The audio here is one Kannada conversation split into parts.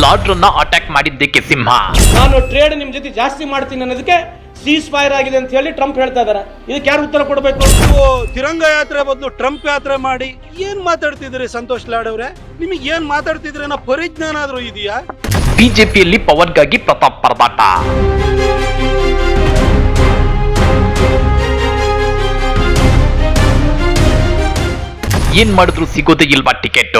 ಲಾರ್ಡ್ರನ್ನ ಅಟ್ಯಾಕ್ ಮಾಡಿದ್ದಕ್ಕೆ ಸಿಂಹ. ನಾನು ಟ್ರೇಡ್ ನಿಮ್ ಜೊತೆ ಜಾಸ್ತಿ ಮಾಡ್ತೀನಿ ಅನ್ನೋದಕ್ಕೆ ಸೀಸ್ ಫೈರ್ ಆಗಿದೆ ಅಂತ ಹೇಳಿ ಟ್ರಂಪ್ ಹೇಳ್ತಾ ಇದಾರೆ ಇದಕ್ಕೆ ಯಾರು ಉತ್ತರ ಕೊಡಬೇಕು ನೀವು ತಿರಂಗ ಯಾತ್ರೆ ಬದಲು ಟ್ರಂಪ್ ಯಾತ್ರೆ ಮಾಡಿ ಏನ್ ಮಾತಾಡ್ತಿದ್ರಿ ಸಂತೋಷ್ ಲಾಡ್ ಅವ್ರೆ? ನಿಮಗೆ ಏನ್ ಮಾತಾಡ್ತಿದ್ರಿ ಅನ್ನೋ ಪರಿಜ್ಞಾನ ಆದ್ರೂ ಇದೆಯಾ? ಬಿಜೆಪಿಯಲ್ಲಿ ಪವನ್ಗಾಗಿ ಪ್ರತಾಪ್ ಪರದಾಟ. ಏನ್ ಮಾಡಿದ್ರು ಸಿಗೋದೇ ಇಲ್ವಾ ಟಿಕೆಟ್?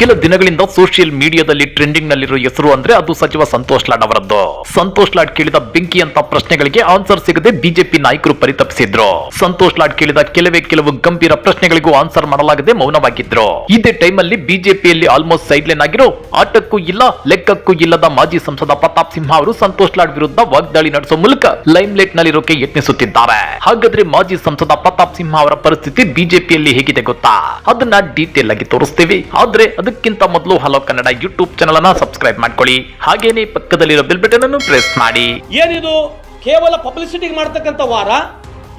ಕೆಲ ದಿನಗಳಿಂದ ಸೋಷಿಯಲ್ ಮೀಡಿಯಾದಲ್ಲಿ ಟ್ರೆಂಡಿಂಗ್ ನಲ್ಲಿರೋ ಹೆಸರು ಅಂದ್ರೆ ಅದು ಸಚಿವ ಸಂತೋಷ್ ಲಾಡ್ ಅವರದ್ದು. ಸಂತೋಷ್ ಲಾಡ್ ಕೇಳಿದ ಬೆಂಕಿ ಅಂತ ಪ್ರಶ್ನೆಗಳಿಗೆ ಆನ್ಸರ್ ಸಿಗದೆ ಬಿಜೆಪಿ ನಾಯಕರು ಪರಿತಪಿಸಿದ್ರು. ಸಂತೋಷ್ ಲಾಡ್ ಕೇಳಿದ ಕೆಲವೇ ಕೆಲವು ಗಂಭೀರ ಪ್ರಶ್ನೆಗಳಿಗೂ ಆನ್ಸರ್ ಮಾಡಲಾಗದೆ ಮೌನವಾಗಿದ್ರು. ಇದೇ ಟೈಮ್ ಅಲ್ಲಿ ಬಿಜೆಪಿಯಲ್ಲಿ ಆಲ್ಮೋಸ್ಟ್ ಸೈಡ್ಲೈನ್ ಆಗಿರೋ ಆಟಕ್ಕೂ ಇಲ್ಲ, ಲೆಕ್ಕಕ್ಕೂ ಇಲ್ಲದ ಮಾಜಿ ಸಂಸದ ಪ್ರತಾಪ್ ಸಿಂಹ ಅವರು ಸಂತೋಷ್ ಲಾಡ್ ವಿರುದ್ಧ ವಾಗ್ದಾಳಿ ನಡೆಸುವ ಮೂಲಕ ಲೈಮ್ ಲೈಟ್ ನಲ್ಲಿರೋಕೆ ಯತ್ನಿಸುತ್ತಿದ್ದಾರೆ. ಹಾಗಾದ್ರೆ ಮಾಜಿ ಸಂಸದ ಪ್ರತಾಪ್ ಸಿಂಹ ಅವರ ಪರಿಸ್ಥಿತಿ ಬಿಜೆಪಿಯಲ್ಲಿ ಹೇಗಿದೆ ಗೊತ್ತಾ? ಅದನ್ನ ಡೀಟೇಲ್ ಆಗಿ ತೋರಿಸ್ತೀವಿ. ಆದ್ರೆ ಅದಕ್ಕಿಂತ ಮೊದಲು ಹಲೋ ಕನ್ನಡ ಯೂಟ್ಯೂಬ್ ಚಾನಲ್ ಅನ್ನ ಸಬ್ಸ್ಕ್ರೈಬ್ ಮಾಡ್ಕೊಳ್ಳಿ. ಹಾಗೇನೆ ಪಕ್ಕದಲ್ಲಿರೋ ಬೆಲ್ ಬಟನ್ ಅನ್ನು ಪ್ರೆಸ್ ಮಾಡಿ. ಏನಿದು? ಕೇವಲ ಪಬ್ಲಿಸಿಟಿಗೆ ಮಾಡ್ತಕ್ಕಂಥ ವಾರ,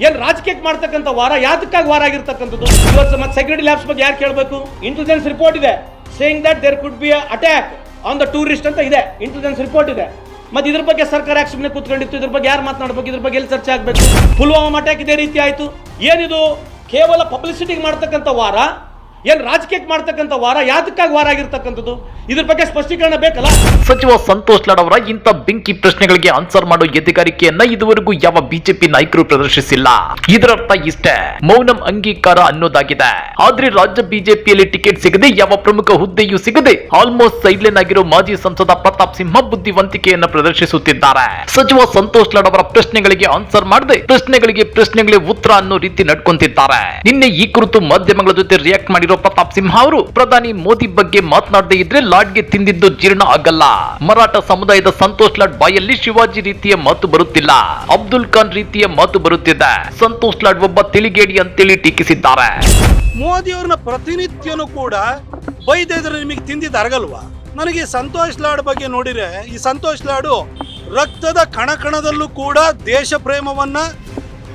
ಏನ್ ರಾಜಕೀಯಕ್ಕೆ ಮಾಡ್ತಕ್ಕಂಥ ವಾರ, ಯಾತಕ್ಕಾಗಿ ವಾರ ಆಗಿರ್ತಕ್ಕಂಥದ್ದು? ಇವತ್ತು ಮತ್ತೆ ಸೆಕ್ಯೂರಿಟಿ ಲ್ಯಾಬ್ಸ್ ಬಗ್ಗೆ ಯಾರು ಕೇಳಬೇಕು? ಇಂಟೆಲಿಜೆನ್ಸ್ ರಿಪೋರ್ಟ್ ಇದೆ. Saying that there could be attack on the tourist ಅಂತ ಇದೆ. ಇಂಟೆಲಿಜೆನ್ಸ್ ರಿಪೋರ್ಟ್ ಇದೆ. ಮತ್ತೆ ಇದ್ರ ಬಗ್ಗೆ ಸರ್ಕಾರ ಯಾಕೆ ಸುಮ್ಮನೆ ಕೂತ್ಕೊಂಡಿತ್ತು? ಇದ್ರ ಬಗ್ಗೆ ಯಾರು ಮಾತನಾಡಬೇಕು? ಇದ್ರ ಬಗ್ಗೆ ಎಲ್ಲಿ ಚರ್ಚೆ ಆಗಬೇಕು? ಪುಲ್ವಾಮಾ ಅಟ್ಯಾಕ್ ಇದೇ ರೀತಿ ಆಯಿತು. ಏನಿದು? ಕೇವಲ ಪಬ್ಲಿಸಿಟಿಗೆ ಮಾಡ್ತಕ್ಕಂಥ ವಾರ ಏನ್ ರಾಜಕೀಯಕ್ಕೆ ಮಾಡ್ತಕ್ಕಂಥ ವಾರ, ಯಾತಕ್ಕಾಗಿ ವಾರ ಆಗಿರ್ತಕ್ಕಂಥದ್ದು? ಇದ್ರ ಬಗ್ಗೆ ಸ್ಪಷ್ಟೀಕರಣ ಬೇಕಲ್ಲ? ಸಚಿವ ಸಂತೋಷ್ ಲಾಡ್ ಅವರ ಇಂಥ ಬೆಂಕಿ ಪ್ರಶ್ನೆಗಳಿಗೆ ಆನ್ಸರ್ ಮಾಡೋ ಎದೆಗಾರಿಕೆಯನ್ನ ಇದುವರೆಗೂ ಯಾವ ಬಿಜೆಪಿ ನಾಯಕರು ಪ್ರದರ್ಶಿಸಿಲ್ಲ. ಇದರರ್ಥ ಇಷ್ಟೇ. ಮೌನಂ ಅಂಗೀಕಾರ ಅನ್ನೋದಾಗಿದೆ. ಆದ್ರೆ ರಾಜ್ಯ ಬಿಜೆಪಿಯಲ್ಲಿ ಟಿಕೆಟ್ ಸಿಗದೆ ಯಾವ ಪ್ರಮುಖ ಹುದ್ದೆಯೂ ಸಿಗದೆ ಆಲ್ಮೋಸ್ಟ್ ಸೈಡ್ಲೈನ್ ಆಗಿರೋ ಮಾಜಿ ಸಂಸದ ಪ್ರತಾಪ್ ಸಿಂಹ ಬುದ್ಧಿವಂತಿಕೆಯನ್ನ ಪ್ರದರ್ಶಿಸುತ್ತಿದ್ದಾರೆ. ಸಚಿವ ಸಂತೋಷ್ ಲಾಡ್ ಅವರ ಪ್ರಶ್ನೆಗಳಿಗೆ ಆನ್ಸರ್ ಮಾಡದೆ ಪ್ರಶ್ನೆಗಳಿಗೆ ಪ್ರಶ್ನೆಗಳಿಗೆ ಉತ್ತರ ಅನ್ನೋ ರೀತಿ ನಡ್ಕೊಂತಿದ್ದಾರೆ. ನಿನ್ನೆ ಈ ಕುರಿತು ಮಾಧ್ಯಮಗಳ ಜೊತೆ ರಿಯಾಕ್ಟ್ ಮಾಡಿರೋ ಪ್ರತಾಪ್ ಸಿಂಹ ಅವರು ಪ್ರಧಾನಿ ಮೋದಿ ಬಗ್ಗೆ ಮಾತನಾಡದೇ ಇದ್ರೆ ಲಾಡ್ಗೆ ತಿಂದಿದ್ದು ಜೀರ್ಣ ಆಗಲ್ಲ. ಮರಾಠ ಸಮುದಾಯದ ಸಂತೋಷ್ ಲಾಡ್ ಬಾಯಲ್ಲಿ ಶಿವಾಜಿ ರೀತಿಯ ಮಾತು ಬರುತ್ತಿಲ್ಲ. ಅಬ್ದುಲ್ ಖಾನ್ ರೀತಿಯ ಮಾತು ಬರುತ್ತಿದೆ. ಸಂತೋಷ್ ಲಾಡ್ ಒಬ್ಬ ತಿಳಿಗೇಡಿ ಅಂತೇಳಿ ಟೀಕಿಸಿದ್ದಾರೆ. ಮೋದಿ ಅವ್ರನ್ನ ಪ್ರತಿನಿತ್ಯನೂ ಕೂಡ ಬೈದಿದ್ರೆ ನಿಮಗೆ ತಿಂದಿದ್ದು ಅರಗಲ್ವಾ? ನನಗೆ ಸಂತೋಷ್ ಲಾಡ್ ಬಗ್ಗೆ ನೋಡಿದ್ರೆ ಈ ಸಂತೋಷ್ ಲಾಡು ರಕ್ತದ ಕಣಕಣದಲ್ಲೂ ಕೂಡ ದೇಶ ಪ್ರೇಮವನ್ನ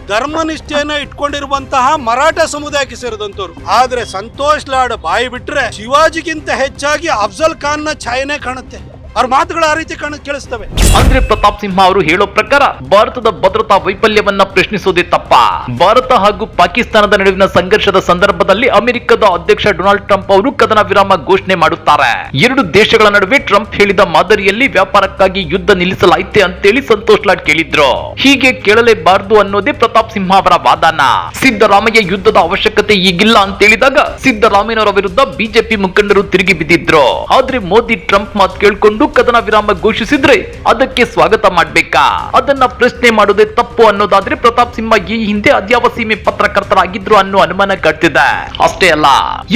ಧರ್ಮನಿಷ್ಠೆಯನ್ನ ಇಟ್ಕೊಂಡಿರುವಂತಹ ಮರಾಠ ಸಮುದಾಯಕ್ಕೆ ಸೇರಿದಂತವ್ರು. ಆದ್ರೆ ಸಂತೋಷ್ ಲಾಡ್ ಬಾಯಿ ಬಿಟ್ರೆ ಶಿವಾಜಿಗಿಂತ ಹೆಚ್ಚಾಗಿ ಅಫ್ಜಲ್ ಖಾನ್ನ ಛಾಯನೆ ಕಾಣುತ್ತೆ. ಅವ್ರ ಮಾತುಗಳು ಆ ರೀತಿ ಕಾಣ ಕೇಳಿಸ್ತವೆ. ಅಂದ್ರೆ ಪ್ರತಾಪ್ ಸಿಂಹ ಅವರು ಹೇಳೋ ಪ್ರಕಾರ ಭಾರತದ ಭದ್ರತಾ ವೈಫಲ್ಯವನ್ನ ಪ್ರಶ್ನಿಸೋದೇ ತಪ್ಪ. ಭಾರತ ಹಾಗೂ ಪಾಕಿಸ್ತಾನದ ನಡುವಿನ ಸಂಘರ್ಷದ ಸಂದರ್ಭದಲ್ಲಿ ಅಮೆರಿಕದ ಅಧ್ಯಕ್ಷ ಡೊನಾಲ್ಡ್ ಟ್ರಂಪ್ ಅವರು ಕದನ ವಿರಾಮ ಘೋಷಣೆ ಮಾಡುತ್ತಾರೆ. ಎರಡು ದೇಶಗಳ ನಡುವೆ ಟ್ರಂಪ್ ಹೇಳಿದ ಮಾದರಿಯಲ್ಲಿ ವ್ಯಾಪಾರಕ್ಕಾಗಿ ಯುದ್ಧ ನಿಲ್ಲಿಸಲಾಯ್ತೆ ಅಂತೇಳಿ ಸಂತೋಷ್ ಲಾಡ್ ಕೇಳಿದ್ರು. ಹೀಗೆ ಕೇಳಲೇಬಾರದು ಅನ್ನೋದೇ ಪ್ರತಾಪ್ ಸಿಂಹ ಅವರ ವಾದನ. ಸಿದ್ದರಾಮಯ್ಯ ಯುದ್ಧದ ಅವಶ್ಯಕತೆ ಈಗಿಲ್ಲ ಅಂತೇಳಿದಾಗ ಸಿದ್ದರಾಮಯ್ಯನವರ ವಿರುದ್ಧ ಬಿಜೆಪಿ ಮುಖಂಡರು ತಿರುಗಿ ಬಿದ್ದಿದ್ರು. ಆದ್ರೆ ಮೋದಿ ಟ್ರಂಪ್ ಮಾತು ಕೇಳ್ಕೊಂಡು ಕದನ ವಿರಾಮ ಘೋಷಿಸಿದ್ರೆ ಅದಕ್ಕೆ ಸ್ವಾಗತ ಮಾಡ್ಬೇಕಾ? ಅದನ್ನ ಪ್ರಶ್ನೆ ಮಾಡೋದೇ ತಪ್ಪು ಅನ್ನೋದಾದ್ರೆ ಪ್ರತಾಪ್ ಸಿಂಹ ಈ ಹಿಂದೆ ಅದ್ಯಾವ ಸೀಮೆ ಪತ್ರಕರ್ತರಾಗಿದ್ರು ಅನ್ನೋ ಅನುಮಾನ ಕಟ್ತಿದೆ ಅಷ್ಟೇ ಅಲ್ಲ,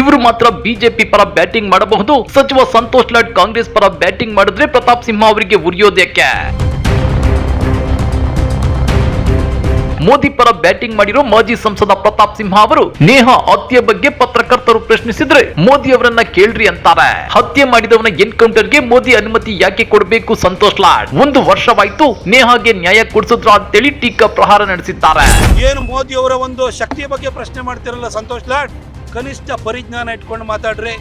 ಇವರು ಮಾತ್ರ ಬಿಜೆಪಿ ಪರ ಬ್ಯಾಟಿಂಗ್ ಮಾಡಬಹುದು, ಸಚಿವ ಸಂತೋಷ್ ಲಾಡ್ ಕಾಂಗ್ರೆಸ್ ಪರ ಬ್ಯಾಟಿಂಗ್ ಮಾಡಿದ್ರೆ ಪ್ರತಾಪ್ ಸಿಂಹ ಅವರಿಗೆ ಉರಿಯೋದಕ್ಕೆ ಮೋದಿ ಪರ ಬ್ಯಾಟಿಂಗ್ ಮಾಡಿರೋ ಮಾಜಿ ಸಂಸದ ಪ್ರತಾಪ್ ಸಿಂಹ ಅವರು ನೇಹಾ ಹತ್ಯೆ ಬಗ್ಗೆ ಪತ್ರಕರ್ತರು ಪ್ರಶ್ನಿಸಿದ್ರೆ ಮೋದಿ ಅವರನ್ನ ಕೇಳ್ರಿ ಅಂತಾರೆ. ಹತ್ಯೆ ಮಾಡಿದವನ ಎನ್ಕೌಂಟರ್ಗೆ ಮೋದಿ ಅನುಮತಿ ಯಾಕೆ ಕೊಡಬೇಕು ಸಂತೋಷ್ ಲಾಡ್? ಒಂದು ವರ್ಷವಾಯ್ತು ನೇಹಾಗೆ ನ್ಯಾಯ ಕೊಡಿಸಿದ್ರ ಅಂತೇಳಿ ಟೀಕಾ ಪ್ರಹಾರ ನಡೆಸಿದ್ದಾರೆ. ಏನು ಮೋದಿ ಅವರ ಒಂದು ಶಕ್ತಿಯ ಬಗ್ಗೆ ಪ್ರಶ್ನೆ ಮಾಡ್ತಿರಲ್ಲ ಸಂತೋಷ್ ಲಾಡ್? ಕನಿಷ್ಠ ಪರಿಜ್ಞಾನ ಇಟ್ಕೊಂಡು ಮಾತಾಡ್ರಿ.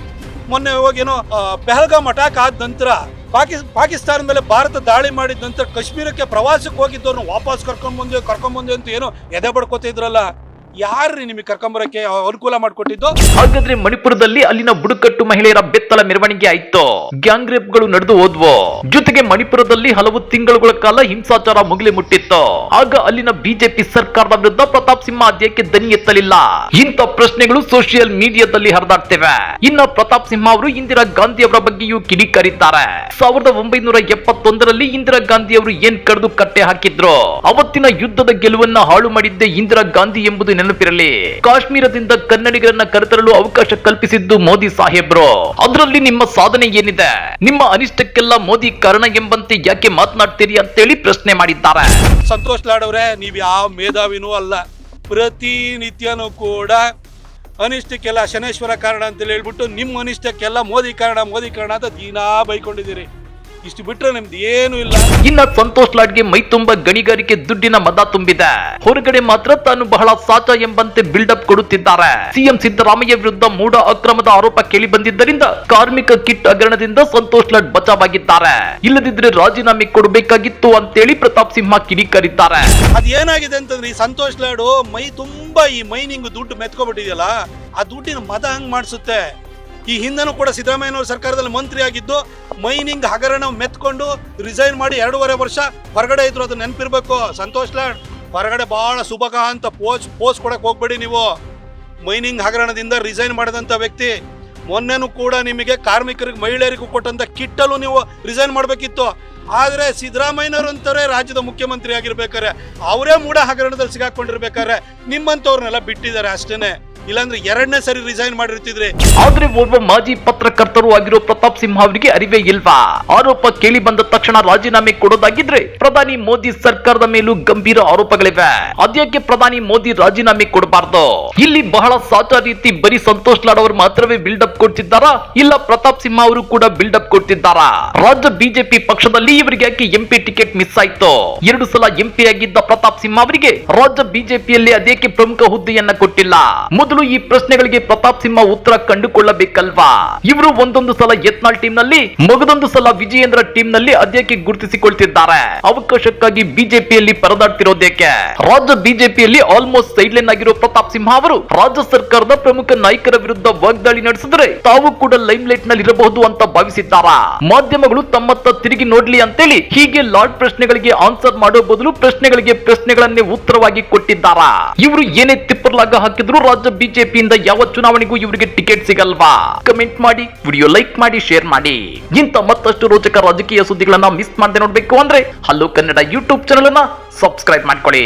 ಮೊನ್ನೆ ಹೋಗೇನೋ ಪೆಹಲ್ಗಾಮ್ ಅಟ್ಯಾಕ್ ಆದ ನಂತರ ಪಾಕಿಸ್ ಪಾಕಿಸ್ತಾನ ಮೇಲೆ ಭಾರತ ದಾಳಿ ಮಾಡಿದ ನಂತರ ಕಾಶ್ಮೀರಕ್ಕೆ ಪ್ರವಾಸಕ್ಕೆ ಹೋಗಿದ್ದವ್ರನ್ನ ವಾಪಸ್ ಕರ್ಕೊಂಡ್ ಬಂದೆ, ಕರ್ಕೊಂಡ್ ಅಂತ ಏನೋ ಎದೆ ಬಡ್ಕೋತಿದ್ರಲ್ಲ ಯಾರ್ರಿ ನಿಮಗೆ ಕರ್ಕೊಂಬರಕ್ಕೆ ಅನುಕೂಲ ಮಾಡಿಕೊಟ್ಟಿದ್ದು? ಹಾಗಾದ್ರೆ ಮಣಿಪುರದಲ್ಲಿ ಅಲ್ಲಿನ ಬುಡಕಟ್ಟು ಮಹಿಳೆಯರ ಬೆತ್ತಲ ಮೆರವಣಿಗೆ ಆಯ್ತು. ಗ್ಯಾಂಗ್ ರೇಪ್ಗಳು ನಡೆದು ಹೋದ್ವು. ಜೊತೆಗೆ ಮಣಿಪುರದಲ್ಲಿ ಹಲವು ತಿಂಗಳುಗಳ ಕಾಲ ಹಿಂಸಾಚಾರ ಮುಗಿಲಿ ಮುಟ್ಟಿತ್ತು. ಆಗ ಅಲ್ಲಿನ ಬಿಜೆಪಿ ಸರ್ಕಾರದ ವಿರುದ್ಧ ಪ್ರತಾಪ್ ಸಿಂಹ ಅಧ್ಯಕ್ಕೆ ದನಿ ಎತ್ತಲಿಲ್ಲ. ಇಂಥ ಪ್ರಶ್ನೆಗಳು ಸೋಷಿಯಲ್ ಮೀಡಿಯಾದಲ್ಲಿ ಹರಿದಾಡ್ತಿವೆ. ಇನ್ನ ಪ್ರತಾಪ್ ಸಿಂಹ ಅವರು ಇಂದಿರಾ ಗಾಂಧಿ ಅವರ ಬಗ್ಗೆಯೂ ಕಿಡಿಕಾರಿದ್ದಾರೆ. ಸಾವಿರದ ಒಂಬೈನೂರ ಎಪ್ಪತ್ತೊಂದರಲ್ಲಿ ಇಂದಿರಾ ಗಾಂಧಿ ಅವರು ಏನ್ ಕಡಿದು ಕಟ್ಟೆ ಹಾಕಿದ್ರು? ಅವತ್ತಿನ ಯುದ್ಧದ ಗೆಲುವನ್ನ ಹಾಳು ಮಾಡಿದ್ದೆ ಇಂದಿರಾ ಗಾಂಧಿ ಎಂಬುದು ನೆನಪಿರಲಿ. ಕಾಶ್ಮೀರದಿಂದ ಕನ್ನಡಿಗರನ್ನ ಕರೆತರಲು ಅವಕಾಶ ಕಲ್ಪಿಸಿದ್ದು ಮೋದಿ ಸಾಹೇಬ್ರು ಅದರಲ್ಲಿ ನಿಮ್ಮ ಸಾಧನೆ ಏನಿದೆ? ನಿಮ್ಮ ಅನಿಷ್ಟಕ್ಕೆಲ್ಲ ಮೋದಿ ಕಾರಣ ಎಂಬಂತೆ ಯಾಕೆ ಮಾತನಾಡ್ತೀರಿ ಅಂತೇಳಿ ಪ್ರಶ್ನೆ ಮಾಡಿದ್ದಾರೆ. ಸಂತೋಷ್ ಲಾಡ್ ಅವರೇ, ನೀವು ಯಾವ ಮೇಧಾವಿನೂ ಅಲ್ಲ. ಪ್ರತಿನಿತ್ಯನೂ ಕೂಡ ಅನಿಷ್ಟಕ್ಕೆಲ್ಲ ಶನೇಶ್ವರ ಕಾರಣ ಅಂತೇಳಿ ಹೇಳ್ಬಿಟ್ಟು ನಿಮ್ಮ ಅನಿಷ್ಟಕ್ಕೆಲ್ಲ ಮೋದಿ ಕಾರಣ ಮೋದಿ ಕಾರಣ ಅಂತ ದಿನಾ ಬೈಕೊಂಡಿದ್ದೀರಿ. ಇಷ್ಟು ಬಿಟ್ರೆ ನಿಮ್ದು ಏನು ಇಲ್ಲ. ಇನ್ನ ಸಂತೋಷ್ ಲಾಡ್ಗೆ ಮೈ ತುಂಬಾ ಗಣಿಗಾರಿಕೆ ದುಡ್ಡಿನ ಮದ ತುಂಬಿದೆ. ಹೊರಗಡೆ ಮಾತ್ರ ತಾನು ಬಹಳ ಸಾಚ ಎಂಬಂತೆ ಬಿಲ್ಡಪ್ ಕೊಡುತ್ತಿದ್ದಾರೆ. ಸಿಎಂ ಸಿದ್ದರಾಮಯ್ಯ ವಿರುದ್ಧ ಮೂಢ ಅಕ್ರಮದ ಆರೋಪ ಕೇಳಿ ಬಂದಿದ್ದರಿಂದ ಕಾರ್ಮಿಕ ಕಿಟ್ ಹಗರಣದಿಂದ ಸಂತೋಷ್ ಲಾಡ್ ಬಚಾವಾಗಿದ್ದಾರೆ. ಇಲ್ಲದಿದ್ರೆ ರಾಜೀನಾಮೆ ಕೊಡಬೇಕಾಗಿತ್ತು ಅಂತೇಳಿ ಪ್ರತಾಪ್ ಸಿಂಹ ಕಿಡಿಕಾರಿದ್ದಾರೆ. ಅದೇನಾಗಿದೆ ಅಂತಂದ್ರೆ ಈ ಸಂತೋಷ್ ಲಾಡು ಮೈ ತುಂಬಾ ಈ ಮೈನಿಂಗ್ ದುಡ್ಡು ಮೆತ್ಕೊಬಿಟ್ಟಿದೆಯಲ್ಲ ಆ ದುಡ್ಡಿನ ಮದ ಹಂಗ್ ಮಾಡಿಸುತ್ತೆ. ಈ ಹಿಂದೆನೂ ಕೂಡ ಸಿದ್ದರಾಮಯ್ಯನವರ ಸರ್ಕಾರದಲ್ಲಿ ಮಂತ್ರಿ ಆಗಿದ್ದು, ಮೈನಿಂಗ್ ಹಗರಣ ಮೆತ್ಕೊಂಡು ರಿಸೈನ್ ಮಾಡಿ ಎರಡೂವರೆ ವರ್ಷ ಹೊರಗಡೆ ಇದ್ರು ಅದು ನೆನಪಿರ್ಬೇಕು. ಸಂತೋಷ್ ಲಾಡ್, ಹೊರಗಡೆ ಬಹಳ ಸುಭಗ ಅಂತ ಪೋಸ್ ಪೋಸ್ ಕೊಡಕ್ಕೆ ಹೋಗ್ಬೇಡಿ ನೀವು. ಮೈನಿಂಗ್ ಹಗರಣದಿಂದ ರಿಸೈನ್ ಮಾಡಿದಂಥ ವ್ಯಕ್ತಿ, ಮೊನ್ನೆನೂ ಕೂಡ ನಿಮಗೆ ಕಾರ್ಮಿಕರಿಗೆ, ಮಹಿಳೆಯರಿಗೂ ಕೊಟ್ಟಂಥ ಕಿಟ್ಟಲು ನೀವು ರಿಸೈನ್ ಮಾಡಬೇಕಿತ್ತು. ಆದರೆ ಸಿದ್ದರಾಮಯ್ಯನವರಂತವರೇ ರಾಜ್ಯದ ಮುಖ್ಯಮಂತ್ರಿ ಆಗಿರ್ಬೇಕಾರೆ ಅವರೇ ಮೂಡ ಹಗರಣದಲ್ಲಿ ಸಿಗಾಕೊಂಡಿರ್ಬೇಕಾರೆ ನಿಮ್ಮಂಥವ್ರನ್ನೆಲ್ಲ ಬಿಟ್ಟಿದ್ದಾರೆ ಅಷ್ಟೇನೆ. ಇಲ್ಲಾಂದ್ರೆ ಎರಡನೇ ಸರಿ ರಿಸೈನ್ ಮಾಡಿರ್ತಿದ್ರೆ. ಆದ್ರೆ ಓರ್ವ ಮಾಜಿ ಪತ್ರಕರ್ತರು ಆಗಿರೋ ಪ್ರತಾಪ್ ಸಿಂಹ ಅವರಿಗೆ ಅರಿವೇ ಇಲ್ವಾ? ಆರೋಪ ಕೇಳಿ ಬಂದ ತಕ್ಷಣ ರಾಜೀನಾಮೆ ಕೊಡೋದಾಗಿದ್ರೆ ಪ್ರಧಾನಿ ಮೋದಿ ಸರ್ಕಾರದ ಮೇಲೂ ಗಂಭೀರ ಆರೋಪಗಳಿವೆ. ಅದ್ಯಾಕೆ ಪ್ರಧಾನಿ ಮೋದಿ ರಾಜೀನಾಮೆ ಕೊಡಬಾರ್ದು? ಇಲ್ಲಿ ಬಹಳ ಸಾಚ ರೀತಿ ಬರೀ ಸಂತೋಷ್ ಲಾಡ್ ಅವರು ಮಾತ್ರವೇ ಅಪ್ ಕೊಡ್ತಿದ್ದಾರಾ? ಇಲ್ಲ ಪ್ರತಾಪ್ ಸಿಂಹ ಅವರು ಕೂಡ ಬಿಲ್ಡಪ್ ಕೊಡ್ತಿದ್ದಾರಾ? ರಾಜ್ಯ ಬಿಜೆಪಿ ಪಕ್ಷದಲ್ಲಿ ಇವರಿಗೆ ಯಾಕೆ ಎಂಪಿ ಟಿಕೆಟ್ ಮಿಸ್ ಆಯ್ತು? ಎರಡು ಸಲ ಎಂಪಿ ಆಗಿದ್ದ ಪ್ರತಾಪ್ ಸಿಂಹ ಅವರಿಗೆ ರಾಜ್ಯ ಬಿಜೆಪಿಯಲ್ಲಿ ಅದೇಕೆ ಪ್ರಮುಖ ಹುದ್ದೆಯನ್ನ ಕೊಟ್ಟಿಲ್ಲ? ಮೊದಲು ಈ ಪ್ರಶ್ನೆಗಳಿಗೆ ಪ್ರತಾಪ್ ಸಿಂಹ ಉತ್ತರ ಕಂಡುಕೊಳ್ಳಬೇಕಲ್ವಾ? ಇವರು ಒಂದೊಂದು ಸಲ ಯತ್ನಾಳ್ ಟೀಮ್ನಲ್ಲಿ ಮಗದೊಂದು ಸಲ ವಿಜಯೇಂದ್ರ ಟೀಮ್ನಲ್ಲಿ ಅದ್ಯಕ್ಕೆ ಗುರುತಿಸಿಕೊಳ್ತಿದ್ದಾರೆ? ಅವಕಾಶಕ್ಕಾಗಿ ಬಿಜೆಪಿಯಲ್ಲಿ ಪರದಾಡ್ತಿರೋದೇಕೆ ರಾಜ್ಯ ಬಿಜೆಪಿಯಲ್ಲಿ ಆಲ್ಮೋಸ್ಟ್ ಸೈಡ್ ಲೈನ್ ಆಗಿರೋ ಪ್ರತಾಪ್ ಸಿಂಹ ಅವರು ರಾಜ್ಯ ಸರ್ಕಾರದ ಪ್ರಮುಖ ನಾಯಕರ ವಿರುದ್ಧ ವಾಗ್ದಾಳಿ ನಡೆಸಿದ್ರೆ ತಾವು ಕೂಡ ಲೈಮ್ ಲೈಟ್ನಲ್ಲಿ ಇರಬಹುದು ಅಂತ ಭಾವಿಸಿದ್ದಾರಾ? ಮಾಧ್ಯಮಗಳು ತಮ್ಮತ್ತ ತಿರುಗಿ ನೋಡ್ಲಿ ಅಂತೇಳಿ ಹೀಗೆ ಲಾರ್ಡ್ ಪ್ರಶ್ನೆಗಳಿಗೆ ಆನ್ಸರ್ ಮಾಡೋ ಬದಲು ಪ್ರಶ್ನೆಗಳಿಗೆ ಪ್ರಶ್ನೆಗಳನ್ನೇ ಉತ್ತರವಾಗಿ ಕೊಟ್ಟಿದ್ದಾರಾ? ಇವರು ಏನೇ ತಿಪ್ಪರ್ಲಾಗ ಹಾಕಿದ್ರು ರಾಜ್ಯ ಬಿಜೆಪಿಯಿಂದ ಯಾವ ಚುನಾವಣೆಗೂ ಇವರಿಗೆ ಟಿಕೆಟ್ ಸಿಗಲ್ವಾ? ಕಮೆಂಟ್ ಮಾಡಿ ವಿಡಿಯೋ ಲೈಕ್ ಮಾಡಿ ಶೇರ್ ಮಾಡಿ. ಇಂತ ಮತ್ತಷ್ಟು ರೋಚಕ ರಾಜಕೀಯ ಸುದ್ದಿಗಳನ್ನ ಮಿಸ್ ಮಾಡದೆ ನೋಡ್ಬೇಕು ಅಂದ್ರೆ ಹಲೋ ಕನ್ನಡ ಯೂಟ್ಯೂಬ್ ಚಾನಲ್ ಅನ್ನ ಸಬ್ಸ್ಕ್ರೈಬ್ ಮಾಡ್ಕೊಳ್ಳಿ.